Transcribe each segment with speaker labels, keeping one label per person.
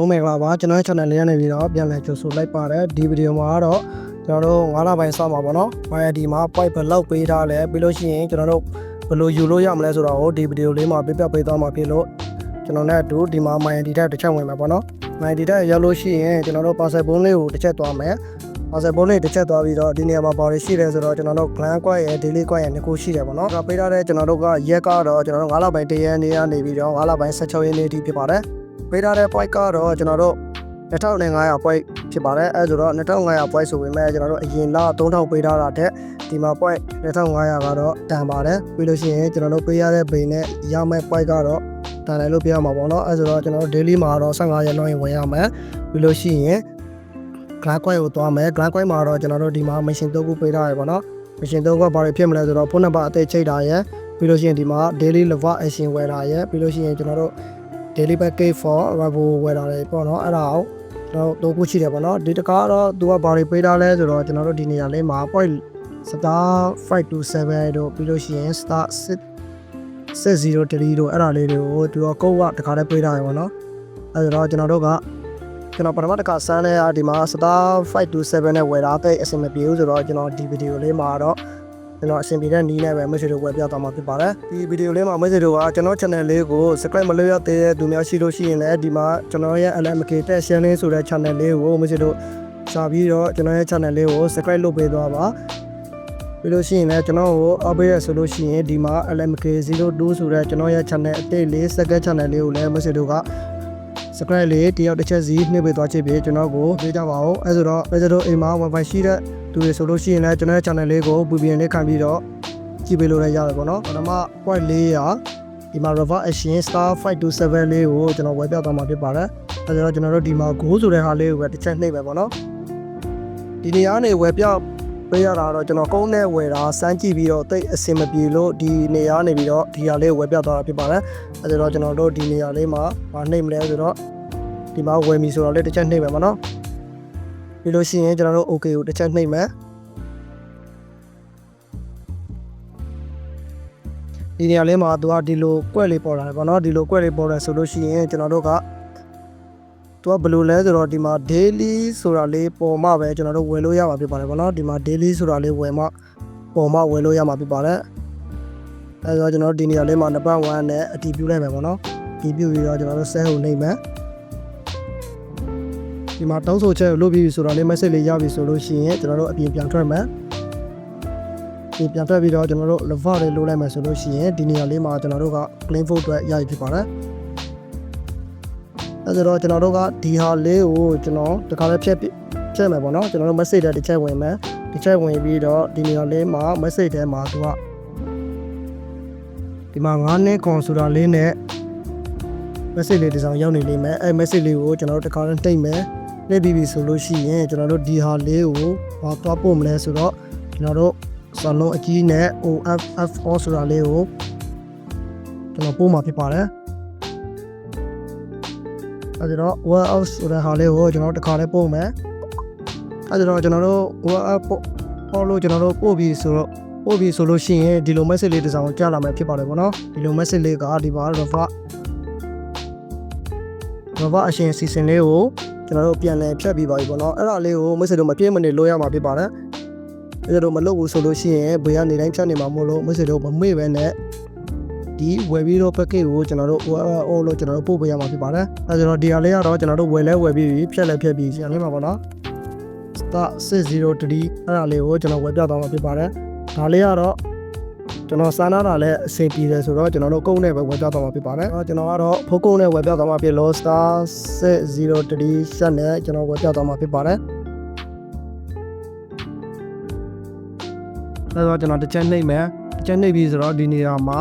Speaker 1: ဘုံမင်္ဂလာပါကျွန်တော်ရဲ့ channel လေးရနေပြီးတော့ပြန်လည်ကြိုဆိုလိုက်ပါတယ်ဒီဗီဒီယိုမှာတော့ကျွန်တော်တို့9လပိုင်းစမှာပေါ့နော် YD မှာ pipe ဘယ်လောက်ပေးထားလဲပြီးလို့ရှိရင်ကျွန်တော်တို့ဘယ်လိုယူလို့ရမလဲဆိုတော့ဒီဗီဒီယိုလေးမှာပြပြပေးသွားမှာဖြစ်လို့ကျွန်တော်နဲ့အတူဒီမှာ MyD တက်တစ်ချက်ဝင်မှာပေါ့နော် MyD တက်ရောက်လို့ရှိရင်ကျွန်တော်တို့ parcel ဘုံလေးကိုတစ်ချက်သွားမယ် parcel ဘုံလေးတစ်ချက်သွားပြီးတော့ဒီနေရာမှာဘာတွေရှိလဲဆိုတော့ကျွန်တော်တို့ gland ကွက်ရယ် daily ကွက်ရယ်နှစ်ခုရှိတယ်ပေါ့နော်ဒါပေးထားတဲ့ကျွန်တော်တို့ကရက်ကတော့ကျွန်တော်တို့9လပိုင်း1ရက်နေ့ကနေပြီးတော့9လပိုင်း16ရက်နေ့အထိဖြစ်ပါတယ် ပေးထားတဲ့ point ကတော့ကျွန်တော်တို့2500 point ဖြစ်ပါတယ်အဲဆိုတော့2500 point ဆိုပေမဲ့ကျွန်တော်တို့အရင်လ3000ပေးထားတာတဲ့ဒီမှာ point 2500ကတော့တန်ပါတယ်ပြီးလို့ရှိရင်ကျွန်တော်တို့ပေးရတဲ့ဘိန်းနဲ့ရမယ့် point ကတော့တန်တယ်လို့ပြောရမှာပေါ့နော်အဲဆိုတော့ကျွန်တော်တို့ daily မှာတော့15ရက်လောက်ရင်ဝင်ရမယ်ပြီးလို့ရှိရင် grand coin ကိုသွားမယ် grand coin မှာတော့ကျွန်တော်တို့ဒီမှာ machine 3ခုပေးထားရပေါ့နော် machine 3ခုကဘာတွေဖြစ်မလဲဆိုတော့ဖုန်းနံပါတ်အသေးချိတ်တာရယ်ပြီးလို့ရှိရင်ဒီမှာ daily level action ဝယ်တာရယ်ပြီးလို့ရှိရင်ကျွန်တော်တို့ daily package for rabo ဝယ်တာလေပေါ့နော်အဲ့ဒါကိုကျွန်တော်တို့ခုရှိတယ်ပေါ့နော်ဒီတကားတော့သူကဘာတွေပေးထားလဲဆိုတော့ကျွန်တော်တို့ဒီနေရာလေးမှာ point star 527တို့ပြီးလို့ရှိရင် star 6 603တို့အဲ့ဒါလေးတွေကိုသူကကုတ်ကတခါတည်းပေးထားရပေါ့နော်အဲ့ဒါတော့ကျွန်တော်တို့ကကျွန်တော်ပထမတစ်ခါစမ်းလဲဒီမှာ star 527နဲ့ဝယ်တာတိတ်အဆင်မပြေဘူးဆိုတော့ကျွန်တော်ဒီဗီဒီယိုလေးမှာတော့ ကျွန်တော်အဆင်ပြေတဲ့နီးနဲ့ပဲ message တွေဝယ်ပြသွားမှာဖြစ်ပါတယ်ဒီဗီဒီယိုလေးမှာ message တွေကကျွန်တော် channel လေးကို subscribe မလုပ်ရသေးတဲ့သူများရှိလို့ရှိရင်လည်းဒီမှာကျွန်တော်ရဲ့ LMK တက် share လေးဆိုတဲ့ channel လေးကို message တို့ရှာပြီးတော့ကျွန်တော်ရဲ့ channel လေးကို subscribe လုပ်ပေးသွားပါပြီးလို့ရှိရင်လည်းကျွန်တော်ကိုအပေးရဆိုလို့ရှိရင်ဒီမှာ LMK02 ဆိုတဲ့ကျွန်တော်ရဲ့ channel အတိတ်လေး second channel လေးကိုလည်း message တို့က subscribe လေးတယောက်တစ်ချက်စီနှိပ်ပေးသွားချစ်ပြီးကျွန်တော်ကိုပေးကြပါဦးအဲဆိုတော့ message တို့အိမ်မှာ wifi ရှိတဲ့သူတွေဆိုလို့ရှိရင်လည်းကျွန်တော်ရဲ့ channel လေးကို VPN လေးခံပြီးတော့ကြည့်ပေးလို့လည်းရတယ်ပေါ့နော်ပထမ point 4ရာဒီမှာ reverse action star 527လေးကိုကျွန်တော်ဝယ်ပြသွားမှာဖြစ်ပါတယ်အဲဆိုတော့ကျွန်တော်တို့ဒီမှာ go ဆိုတဲ့ဟာလေးကိုပဲတစ်ချက်နှိပ်မယ်ပေါ့နော်ဒီနေရာကနေဝယ်ပြပေးရတာတော့ကျွန်တော်ကုန်းနဲ့ဝယ်တာစမ်းကြည့်ပြီးတော့တိတ်အဆင်မပြေလို့ဒီနေရာနေပြီးတော့ဒီဟာလေးကိုဝယ်ပြသွားတာဖြစ်ပါတယ်အဲဆိုတော့ကျွန်တော်တို့ဒီနေရာလေးမှာမနှိပ်မလဲဆိုတော့ ဒီမှာဝယ်မီဆိုတော့လေးတစ်ချက်နှိပ်မယ်ပေါ့နော်ပြီးလို့ရှိရင်ကျွန်တော်တို့ okay ကိုတစ်ချက်နှိပ်မယ်ဒီနေရာလေးမှာသူကဒီလိုကွက်လေးပေါ်လာတယ်ပေါ့နော်ဒီလိုကွက်လေးပေါ်တယ်ဆိုလို့ရှိရင်ကျွန်တော်တို့ကသူကဘယ်လိုလဲဆိုတော့ဒီမှာ daily ဆိုတာလေးပေါ်မှပဲကျွန်တော်တို့ဝယ်လို့ရမှာဖြစ်ပါတယ်ပေါ့နော်ဒီမှာ daily ဆိုတာလေးဝယ်မှပေါ်မှဝယ်လို့ရမှာဖြစ်ပါတယ်အဲဆိုတော့ကျွန်တော်တို့ဒီနေရာလေးမှာနံပါတ်1နဲ့အတီးပြလိုက်မယ်ပေါ့နော်အတီးပြပြီးတော့ကျွန်တော်တို့ sell ကိုနှိပ်မယ် ဒီမှာတောင်းဆိုချက်ကိုလုပ်ပြီးပြီဆိုတော့လေး message လေးရပြီဆိုလို့ရှိရင်ကျွန်တော်တို့အပြင်ပြန်ထွက်မယ်ဒီပြန်ထွက်ပြီးတော့ကျွန်တော်တို့ lever လေးလိုလိုက်မယ်ဆိုလို့ရှိရင်ဒီနေရာလေးမှာကျွန်တော်တို့က claim vote အတွက်ရရဖြစ်ပါတယ်အဲဒါတော့ကျွန်တော်တို့ကဒီဟာလေးကိုကျွန်တော်တခါလေးဖြတ်ဖြတ်မယ်ပေါ့နော်ကျွန်တော်တို့ message တွေတစ်ချက်ဝင်မယ်တစ်ချက်ဝင်ပြီးတော့ဒီနေရာလေးမှာ message ထဲမှာသူကဒီမှာ9နှစ်ခွန်ဆိုတာလေးနဲ့ message လေးတစ်စောင်ရောက်နေလိမ့်မယ်အဲ message လေးကိုကျွန်တော်တို့တခါလေးတိတ်မယ် နှိပ်ပြီးပြီဆိုလို့ရှိရင်ကျွန်တော်တို့ဒီဟာလေးကိုဘာသွားပို့မလဲဆိုတော့ကျွန်တော်တို့စလုံးအကြီးနဲ့ OFF4 ဆိုတာလေးကိုကျွန်တော်ပို့မှာဖြစ်ပါတယ်အဲဒါတော့ warehouse ဆိုတဲ့ဟာလေးကိုကျွန်တော်တို့တစ်ခါလေးပို့မယ်အဲဒါတော့ကျွန်တော်တို့ warehouse ပို့ပို့လို့ကျွန်တော်တို့ပို့ပြီးဆိုတော့ပို့ပြီးဆိုလို့ရှိရင်ဒီလို message လေးတစ်စောင်ကြားလာမယ်ဖြစ်ပါတယ်ပေါ့နော်ဒီလို message လေးကဒီပါ refer refer အရှင်စီစဉ်လေးကို ကျွန်တော်တို့ပြန်လည်ဖြတ်ပြီးပါပြီပေါ့နော်အဲ့ဒါလေးကို message တို့မပြည့်မနေလို့ရမှာဖြစ်ပါတယ်အဲ့ဒါတို့မလုပ်ဘူးဆိုလို့ရှိရင်ဘေးကနေတိုင်းဖြတ်နေမှာမို့လို့ message တို့မမေ့ပဲနဲ့ဒီဝယ်ပြီးတော့ package ကိုကျွန်တော်တို့ all လို့ကျွန်တော်တို့ပို့ပေးရမှာဖြစ်ပါတယ်အဲဒါဆိုတော့ဒီဟာလေးကတော့ကျွန်တော်တို့ဝယ်လဲဝယ်ပြီးပြီဖြတ်လဲဖြတ်ပြီးစီအောင်လေးမှာပေါ့နော် star 603အဲ့ဒါလေးကိုကျွန်တော်ဝယ်ပြသွားမှာဖြစ်ပါတယ်ဒါလေးကတော့ ကျွန်တော်စားနာတာလည်းအဆင်ပြေတယ်ဆိုတော့ကျွန်တော်တို့ကုန်းနဲ့ပဲဝယ်ပြသွားမှာဖြစ်ပါတယ်။ကျွန်တော်ကတော့ဖိုးကုန်းနဲ့ဝယ်ပြသွားမှာဖြစ်လို့ star 603ရှက်နဲ့ကျွန်တော်ဝယ်ပြသွားမှာဖြစ်ပါတယ်။အဲတော့ကျွန်တော်တစ်ချက်နှိပ်မယ်။တစ်ချက်နှိပ်ပြီးဆိုတော့ဒီနေရာမှာ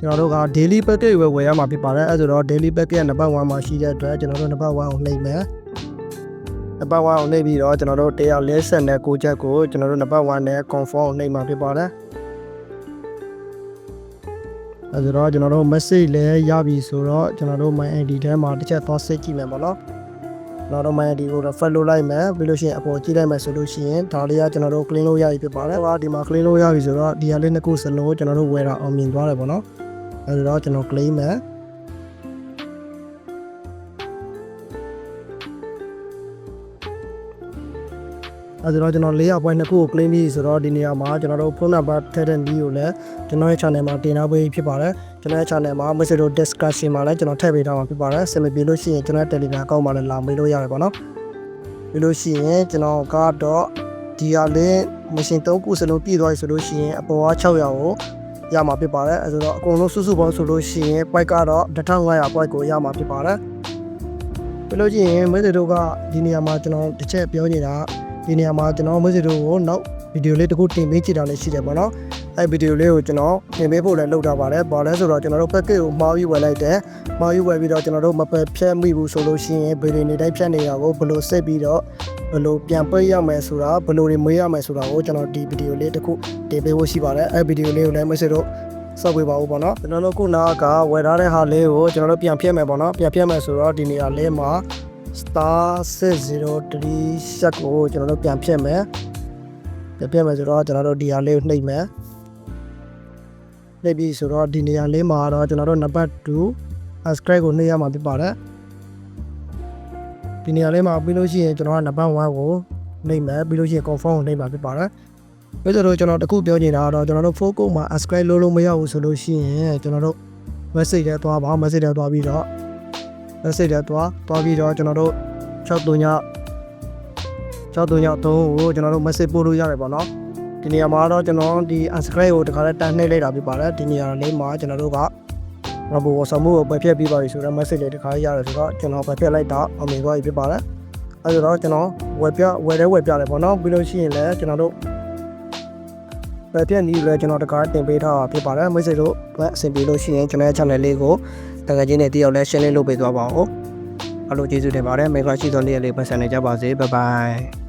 Speaker 1: ကျွန်တော်တို့က daily package ပဲဝယ်ရမှာဖြစ်ပါတယ်။အဲဆိုတော့ daily package ကနံပါတ်1မှာရှိတဲ့အတွက်ကျွန်တော်တို့နံပါတ်1ကိုနှိပ်မယ်။နံပါတ်1ကိုနှိပ်ပြီးတော့ကျွန်တော်တို့140နဲ့9ချက်ကိုကျွန်တော်တို့နံပါတ်1နဲ့ confirm ကိုနှိပ်မှာဖြစ်ပါတယ်။ အဲဆိုတော့ကျွန်တော်တို့ message လည်းရပြီဆိုတော့ကျွန်တော်တို့ my ID ထဲမှာတစ်ချက်သွားစစ်ကြည့်မယ်ပေါ့နော်။ကျွန်တော်တို့ my ID ကို refer လုပ်လိုက်မယ်ပြီးလို့ရှိရင်အပေါ်ကြည့်လိုက်မယ်ဆိုလို့ရှိရင်ဒါလေးကကျွန်တော်တို့ clean လို့ရပြီဖြစ်ပါတယ်။ဟောဒီမှာ clean လို့ရပြီဆိုတော့ဒီဟာလေးနှစ်ခုစလုံးကျွန်တော်တို့ဝယ်တာအောင်မြင်သွားတယ်ပေါ့နော်။အဲဆိုတော့ကျွန်တော် claim မယ် အဲဒါတော့ကျွန်တော်၄ရောက်ပွဲနှစ်ခုကို claim ပြီးဆိုတော့ဒီနေရာမှာကျွန်တော်တို့ phone number ထည့်တဲ့နည်းကိုလည်းကျွန်တော်ရဲ့ channel မှာတင်ထားပေးဖြစ်ပါတယ်ကျွန်တော်ရဲ့ channel မှာ message တို့ discussion မှာလည်းကျွန်တော်ထည့်ပေးထားမှာဖြစ်ပါတယ်စင်မပြေလို့ရှိရင်ကျွန်တော်ရဲ့ Telegram account မှာလည်းလာမေးလို့ရတယ်ပေါ့နော်ပြီးလို့ရှိရင်ကျွန်တော်ကတော့ဒီဟာလေးမရှင်၃ခုစလုံးပြည့်သွားပြီဆိုလို့ရှိရင်အပေါ်က600ကိုရမှာဖြစ်ပါတယ်အဲဆိုတော့အကုန်လုံးစုစုပေါင်းဆိုလို့ရှိရင် point ကတော့1500 point ကိုရမှာဖြစ်ပါတယ်ပြီးလို့ရှိရင်မစ္စတို့ကဒီနေရာမှာကျွန်တော်တစ်ချက်ပြောနေတာ ဒီနေရာမှာကျွန်တော်မစ္စတို့ကိုနောက်ဗီဒီယိုလေးတစ်ခုတင်ပေးချင်တာလည်းရှိတယ်ပေါ့နော်အဲဗီဒီယိုလေးကိုကျွန်တော်တင်ပေးဖို့လည်းလုပ်ထားပါတယ်ဘာလဲဆိုတော့ကျွန်တော်တို့ package ကိုမှားပြီးဝယ်လိုက်တယ်မှားပြီးဝယ်ပြီးတော့ကျွန်တော်တို့မပယ်ဖြတ်မိဘူးဆိုလို့ရှိရင်ဗီဒီယိုနေတိုင်းဖြတ်နေတာကိုဘယ်လိုဆက်ပြီးတော့ဘယ်လိုပြန်ပိတ်ရမယ်ဆိုတာဘယ်လိုတွေမေးရမယ်ဆိုတာကိုကျွန်တော်ဒီဗီဒီယိုလေးတစ်ခုတင်ပေးဖို့ရှိပါတယ်အဲဗီဒီယိုလေးကိုလည်းမစ္စတို့စောက်ပေးပါဦးပေါ့နော်ကျွန်တော်တို့ခုနကဝယ်ထားတဲ့ဟာလေးကိုကျွန်တော်တို့ပြန်ဖြတ်မယ်ပေါ့နော်ပြန်ဖြတ်မယ်ဆိုတော့ဒီနေရာလေးမှာ star 603 set ကိုကျွန်တော်တို့ပြန်ဖြတ်မယ်ပြန်ဖြတ်မယ်ဆိုတော့ကျွန်တော်တို့ဒီဟာလေးကိုနှိပ်မယ်နှိပ်ပြီးဆိုတော့ဒီနေရာလေးမှာတော့ကျွန်တော်တို့နံပါတ်2 subscribe ကိုနှိပ်ရမှာဖြစ်ပါတယ်ဒီနေရာလေးမှာပြီးလို့ရှိရင်ကျွန်တော်ကနံပါတ်1ကိုနှိပ်မယ်ပြီးလို့ရှိရင် confirm ကိုနှိပ်မှာဖြစ်ပါတယ်ပြီးတော့ကျွန်တော်တခုပြောချင်တာကတော့ကျွန်တော်တို့ focus မှာ subscribe လုပ်လို့မရဘူးဆိုလို့ရှိရင်ကျွန်တော်တို့ message ထဲသွားပါ message ထဲသွားပြီးတော့ message ထဲသွားသွားပြီးတော့ကျွန်တော်တို့63ည63ည3ကိုကျွန်တော်တို့ message ပို့လို့ရတယ်ပေါ့နော်ဒီနေရာမှာတော့ကျွန်တော်ဒီ unsubscribe ကိုတခါလဲတန်းနှိပ်လိုက်တာဖြစ်ပါတယ်ဒီနေရာလေးမှာကျွန်တော်တို့က robot ဝဆောင်မှုကိုပယ်ဖြတ်ပြီးပါပြီဆိုတော့ message လေးတခါရတယ်ဆိုတော့ကျွန်တော်ပယ်ဖြတ်လိုက်တာအောင်မြင်သွားပြီဖြစ်ပါတယ်အဲဒါတော့ကျွန်တော်ဝယ်ပြဝယ်တဲ့ဝယ်ပြတယ်ပေါ့နော်ပြီးလို့ရှိရင်လည်းကျွန်တော်တို့ပယ်ဖြတ်နည်းလည်းကျွန်တော်တခါတင်ပေးထားတာဖြစ်ပါတယ် message တို့ဘက်အဆင်ပြေလို့ရှိရင်ကျွန်တော်ရဲ့ channel လေးကို တကယ်ချင်းနဲ့တယောက်လဲ share လေးလုပ်ပေးသွားပါဦးအဲ့လိုကျေးဇူးတင်ပါတယ်မိတ်ဆွေရှိသောနေ့ရက်လေးပတ်စံနေကြပါစေဘိုင်ဘိုင်